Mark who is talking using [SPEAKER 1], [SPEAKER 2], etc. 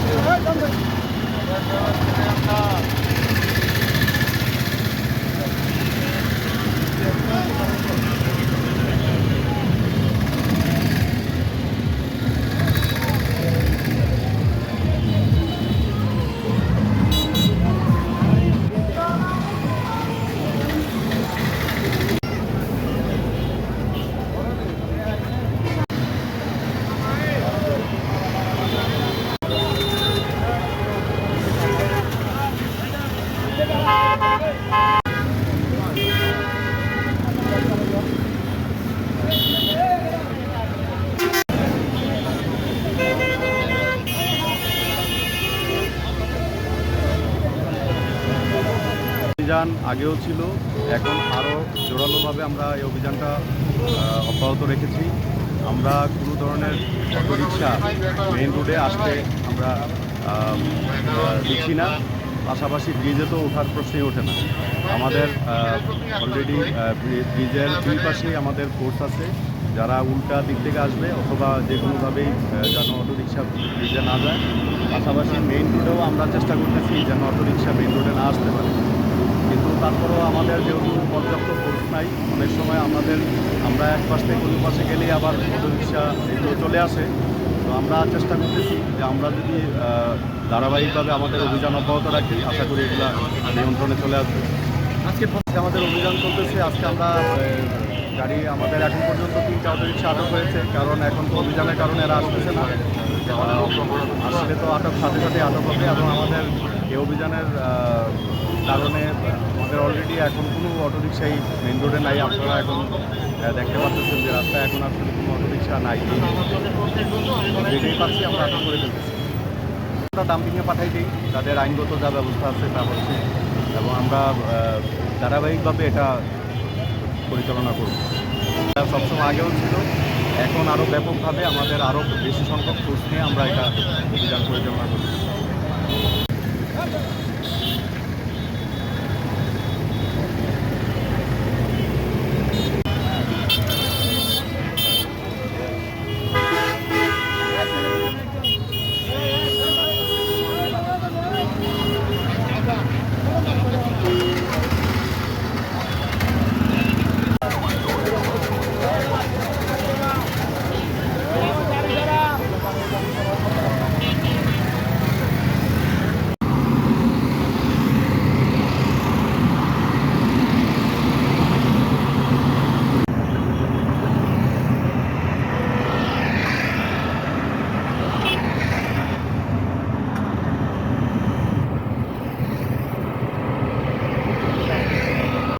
[SPEAKER 1] আমরা অভিযান আগেও ছিল, এখন আরও জোরালোভাবে আমরা এই অভিযানটা অব্যাহত রেখেছি। আমরা কোনো ধরনের অটোরিকশা মেইন রোডে আসতে আমরা দিচ্ছি না। পাশাপাশি ব্রিজে তো ওঠার প্রশ্নই ওঠে না। আমাদের অলরেডি ব্রিজের দুই পাশেই আমাদের ফোর্স আছে। যারা উল্টা দিক থেকে আসবে অথবা যে কোনোভাবেই যেন অটোরিকশা ব্রিজে না যায়। পাশাপাশি মেইন রোডেও আমরা চেষ্টা করতেছি যেন অটোরিকশা মেইন রোডে না আসতে পারে। কিন্তু তারপরেও আমাদের যেহেতু পর্যাপ্ত ফোর্স নাই, অনেক সময় আমাদের, আমরা এক পাশ থেকে অন্য পাশে গেলেই আবার অটোরিকশা এগুলো চলে আসে। তো আমরা চেষ্টা করতেছি যে আমরা যদি ধারাবাহিকভাবে আমাদের অভিযান অব্যাহত রাখি, আশা করি এগুলা নিয়ন্ত্রণে চলে আসবে। আজকে আমাদের অভিযান চলতেছে, আজকে আমরা গাড়ি আমাদের এখন পর্যন্ত তিনটা অটোরিকশা আটক হয়েছে, কারণ এখন তো অভিযানের কারণে এরা আসতেছে না। আসলে তো আটক, সাথে সাথে আটক হবে, এবং আমাদের এই অভিযানের কারণে আমাদের অলরেডি এখন কোনো অটোরিকশাই মেন রোডে নাই। আপনারা এখন দেখতে পাচ্ছেন যে রাস্তায় এখন আসলে কোনো অটোরিকশা নাই। পাচ্ছি, আমরা আটক করে ফেলতেছি আমরা ডাম্পিংয়ে পাঠাই দিই, তাদের আইনগত যা ব্যবস্থা আছে তা হচ্ছে এবং আমরা ধারাবাহিকভাবে এটা পরিচালনা করব। সবসময় আগেও ছিল, এখন আরও ব্যাপকভাবে আমাদের আরও বেশি সংখ্যক ফোর্স নিয়ে আমরা এটা অভিযান পরিচালনা করছি।